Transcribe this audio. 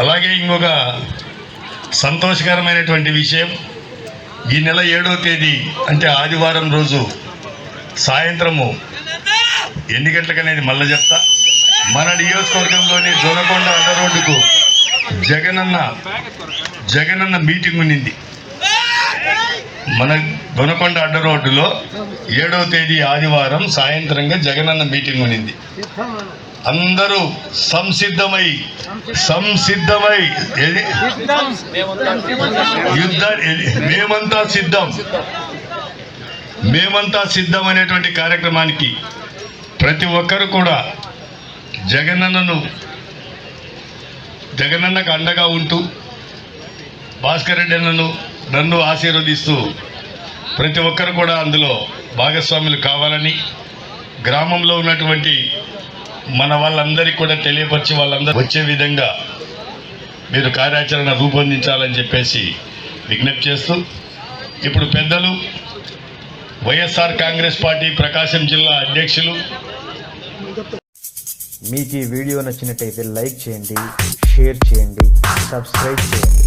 అలాగే ఇంకొక సంతోషకరమైనటువంటి విషయం. ఈ నెల ఏడవ తేదీ అంటే ఆదివారం రోజు సాయంత్రము ఎన్ని గంటలకు అనేది మళ్ళీ చెప్తా. మన నియోజకవర్గంలోని జోనకొండ అండర్ రోడ్డుకు జగనన్న జగనన్న మీటింగ్ ఉన్నింది. మన దొనకొండ అడ్డ రోడ్డులో ఏడవ తేదీ ఆదివారం సాయంత్రంగా జగనన్న మీటింగ్ ఉన్నింది. అందరూ సంసిద్ధమై సంసిద్ధమై యుద్ధ మేమంతా సిద్ధం. మేమంతా సిద్ధం అనేటువంటి కార్యక్రమానికి ప్రతి ఒక్కరు కూడా జగనన్నను జగనన్నకు అండగా ఉంటూ భాస్కర్ రెడ్డి అన్నను నన్ను ఆశీర్వదిస్తూ ప్రతి ఒక్కరు కూడా అందులో భాగస్వాములు కావాలని గ్రామంలో ఉన్నటువంటి మన వాళ్ళందరికీ కూడా తెలియపరిచి వాళ్ళందరూ వచ్చే విధంగా మీరు కార్యాచరణ రూపొందించాలని చెప్పేసి విజ్ఞప్తి చేస్తూ ఇప్పుడు పెద్దలు వైఎస్ఆర్ కాంగ్రెస్ పార్టీ ప్రకాశం జిల్లా అధ్యక్షులు. మీకు ఈ వీడియో నచ్చినట్టయితే లైక్ చేయండి షేర్ చేయండి సబ్స్క్రైబ్ చేయండి.